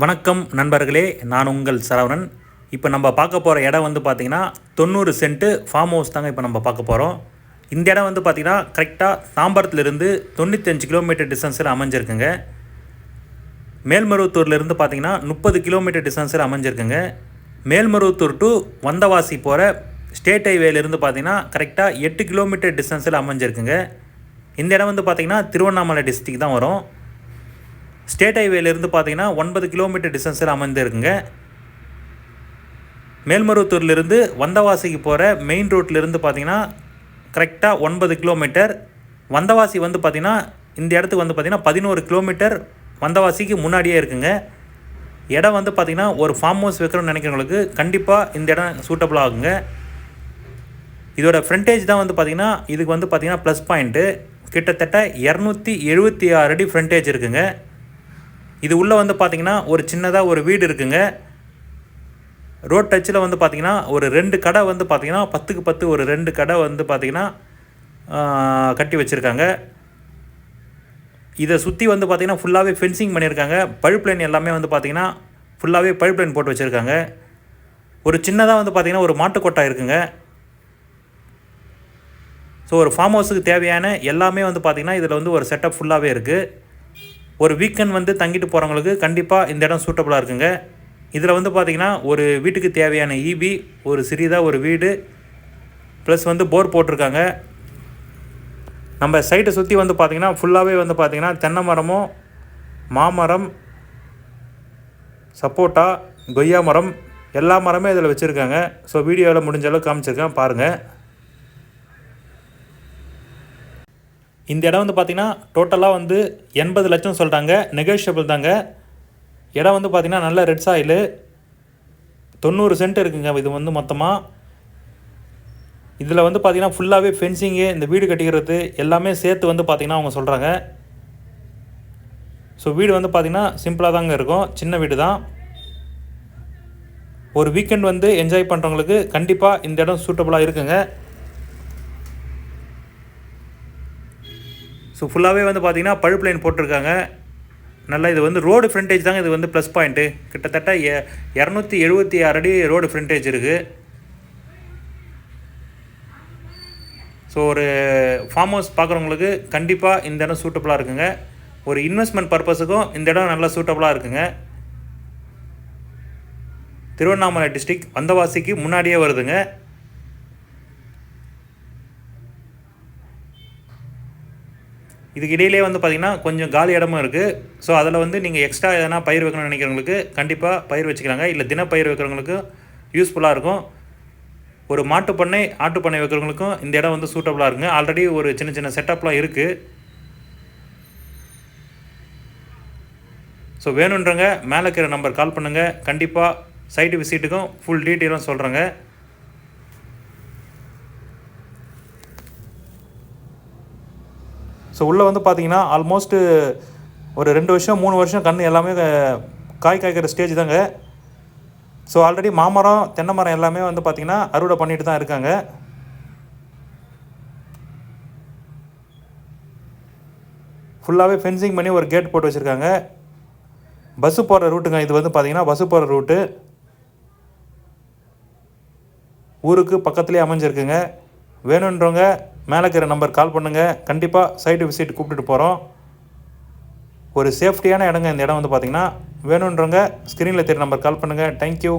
வணக்கம் நண்பர்களே நான் உங்கள் சரவணன். இப்போ நம்ம பார்க்க போகிற இடம் வந்து பார்த்திங்கன்னா தொண்ணூறு சென்ட்டு ஃபார்ம் ஹவுஸ் தாங்க இப்போ நம்ம பார்க்க போகிறோம் இந்த இடம் வந்து பார்த்திங்கன்னா கரெக்டாக தாம்பரத்துலேருந்து தொண்ணூத்தஞ்சு கிலோமீட்டர் டிஸ்டன்ஸில் அமைஞ்சிருக்குங்க. மேல்மருவத்தூர்லேருந்து பார்த்தீங்கன்னா முப்பது கிலோமீட்டர் டிஸ்டன்ஸில் அமைஞ்சிருக்குங்க. மேல்மருவத்தூர் டு வந்தவாசி போகிற ஸ்டேட் ஹைவேலேருந்து பார்த்திங்கன்னா கரெக்டாக எட்டு கிலோமீட்டர் டிஸ்டன்ஸில் அமைஞ்சிருக்குங்க. இந்த இடம் வந்து பார்த்திங்கன்னா திருவண்ணாமலை டிஸ்ட்ரிக் தான் வரும். ஸ்டேட் ஹைவேலேருந்து பார்த்தீங்கன்னா ஒன்பது கிலோமீட்டர் டிஸ்டன்ஸில் அமைந்திருக்குங்க. மேல்மருவத்தூர்லேருந்து வந்தவாசிக்கு போகிற மெயின் ரோட்லேருந்து பார்த்தீங்கன்னா கரெக்டாக ஒன்பது கிலோமீட்டர். வந்தவாசி வந்து பார்த்திங்கன்னா இந்த இடத்துக்கு வந்து பார்த்திங்கன்னா பதினோரு கிலோமீட்டர் வந்தவாசிக்கு முன்னாடியே இருக்குங்க. இடம் வந்து பார்த்திங்கன்னா ஒரு ஃபார்ம் ஹவுஸ் வைக்கணும்னு நினைக்கிறவங்களுக்கு கண்டிப்பாக இந்த இடம் சூட்டபுள் ஆகுங்க. இதோட ஃப்ரண்டேஜ் தான் வந்து பார்த்திங்கன்னா இதுக்கு வந்து பார்த்திங்கன்னா ப்ளஸ் பாயிண்ட்டு கிட்டத்தட்ட இரநூத்தி எழுபத்தி ஆறு அடி ஃப்ரண்டேஜ் இருக்குங்க. இது உள்ளே வந்து பார்த்திங்கன்னா ஒரு சின்னதாக ஒரு வீடு இருக்குங்க. ரோட் டச்சில் வந்து பார்த்திங்கன்னா ஒரு ரெண்டு கடை வந்து பார்த்திங்கன்னா பத்துக்கு பத்து ஒரு ரெண்டு கடை வந்து பார்த்திங்கன்னா கட்டி வச்சுருக்காங்க. இதை சுற்றி வந்து பார்த்திங்கன்னா ஃபுல்லாகவே ஃபென்சிங் பண்ணியிருக்காங்க பழுப் லைன் எல்லாமே வந்து பார்த்திங்கன்னா ஃபுல்லாகவே பழுப் லைன் போட்டு வச்சுருக்காங்க. ஒரு சின்னதாக வந்து பார்த்திங்கன்னா ஒரு மாட்டுக்கொட்டா இருக்குங்க. ஸோ ஒரு ஃபார்ம் ஹவுஸுக்கு தேவையான எல்லாமே வந்து பார்த்திங்கன்னா இதில் வந்து ஒரு செட்டப் ஃபுல்லாகவே இருக்குது ஒரு வீக்கெண்ட் வந்து தங்கிட்டு போகிறவங்களுக்கு கண்டிப்பாக இந்த இடம் சூட்டபுளாக இருக்குங்க. இதில் வந்து பார்த்திங்கன்னா ஒரு வீட்டுக்கு தேவையான ஈபி ஒரு சிறிதாக ஒரு வீடு ப்ளஸ் வந்து போர் போட்டிருக்காங்க. நம்ம சைட்டை சுற்றி வந்து பார்த்திங்கன்னா ஃபுல்லாகவே வந்து பார்த்திங்கன்னா தென்னை மரமும் மாமரம் சப்போட்டா கொய்யா மரம் எல்லா மரமே இதில் வச்சுருக்காங்க. ஸோ வீடியோவில் முடிஞ்ச அளவுக்கு காமிச்சிருக்கேன் பாருங்கள் இந்த இடம் வந்து பார்த்திங்கன்னா டோட்டலாக வந்து எண்பது லட்சம் சொல்கிறாங்க நெகோஷியபிள் தாங்க. இடம் வந்து பார்த்திங்கன்னா நல்ல ரெட் சாயிலு தொண்ணூறு சென்ட் இருக்குங்க இது வந்து மொத்தமாக இதில் வந்து பார்த்திங்கன்னா ஃபுல்லாகவே ஃபென்சிங்கு இந்த வீடு கட்டிக்கிறது எல்லாமே சேர்த்து வந்து பார்த்திங்கன்னா அவங்க சொல்கிறாங்க ஸோ வீடு வந்து பார்த்திங்கன்னா சிம்பிளாக தாங்க இருக்கும். சின்ன வீடு தான். ஒரு வீக்கெண்ட் வந்து என்ஜாய் பண்ணுறவங்களுக்கு கண்டிப்பாக இந்த இடம் சூட்டபுளாக இருக்குங்க. ஸோ ஃபுல்லாகவே வந்து பார்த்திங்கன்னா பழுப்பு லைன் போட்டிருக்காங்க. நல்லா இது வந்து ரோடு ஃப்ரண்டேஜ் தாங்க இது வந்து ப்ளஸ் பாயிண்ட்டு கிட்டத்தட்ட எ- இரநூத்தி எழுபத்தி ஆறு அடி ரோடு ஃப்ரண்டேஜ் இருக்குது ஸோ ஒரு ஃபார்ம் ஹவுஸ் பார்க்குறவங்களுக்கு கண்டிப்பாக இந்த இடம் சூட்டபுளாக இருக்குங்க. ஒரு இன்வெஸ்ட்மெண்ட் பர்பஸுக்கும் இந்த இடம் நல்லா சூட்டபுளாக இருக்குங்க. திருவண்ணாமலை டிஸ்ட்ரிக்ட் வந்தவாசிக்கு முன்னாடியே வருதுங்க. இதுக்கு இடையிலே வந்து பார்த்திங்கன்னா கொஞ்சம் காலி இடமும் இருக்குது ஸோ அதில் வந்து நீங்கள் எக்ஸ்ட்ரா எதனா பயிர் வைக்கணும்னு நினைக்கிறவங்களுக்கு கண்டிப்பாக பயிர் வச்சுக்கலாங்க. இல்லை தினப்பயிர் வைக்கிறவங்களுக்கு யூஸ்ஃபுல்லாக இருக்கும். ஒரு மாட்டு பண்ணை ஆட்டு பண்ணை வைக்கிறவங்களுக்கும் இந்த இடம் வந்து சூட்டபுளாக இருக்குங்க. ஆல்ரெடி ஒரு சின்ன சின்ன செட்டப்லாம் இருக்குது ஸோ வேணுன்றவங்க மேலே இருக்கிற நம்பர் கால் பண்ணுங்கள் கண்டிப்பாக சைட்டு விசிட்டுக்கும் ஃபுல் டீட்டெயிலும் சொல்கிறேங்க ஸோ உள்ளே வந்து பார்த்தீங்கன்னா ஆல்மோஸ்ட்டு ஒரு ரெண்டு வருஷம் மூணு வருஷம் கன்று எல்லாமே காய் காய்க்கிற ஸ்டேஜ் தாங்க. ஸோ ஆல்ரெடி மாமரம் தென்னை மரம் எல்லாமே வந்து பார்த்திங்கன்னா அறுவடை பண்ணிட்டு தான் இருக்காங்க. ஃபுல்லாகவே ஃபென்சிங் பண்ணி ஒரு கேட் போட்டு வச்சுருக்காங்க. பஸ்ஸு போகிற ரூட்டுங்க. இது வந்து பார்த்திங்கன்னா பஸ்ஸு போகிற ரூட்டு. ஊருக்கு பக்கத்துலேயே அமைஞ்சிருக்குங்க. வேணுன்றவங்க மேலே இருக்கிற நம்பர் கால் பண்ணுங்கள் கண்டிப்பாக சைட்டு விசிட் கூப்பிட்டுட்டு போகிறோம் ஒரு சேஃப்டியான இடங்க இந்த இடம் வந்து பார்த்திங்கன்னா வேணுன்றவங்க ஸ்க்ரீனில் தெரிய நம்பர் கால் பண்ணுங்கள் தேங்க்யூ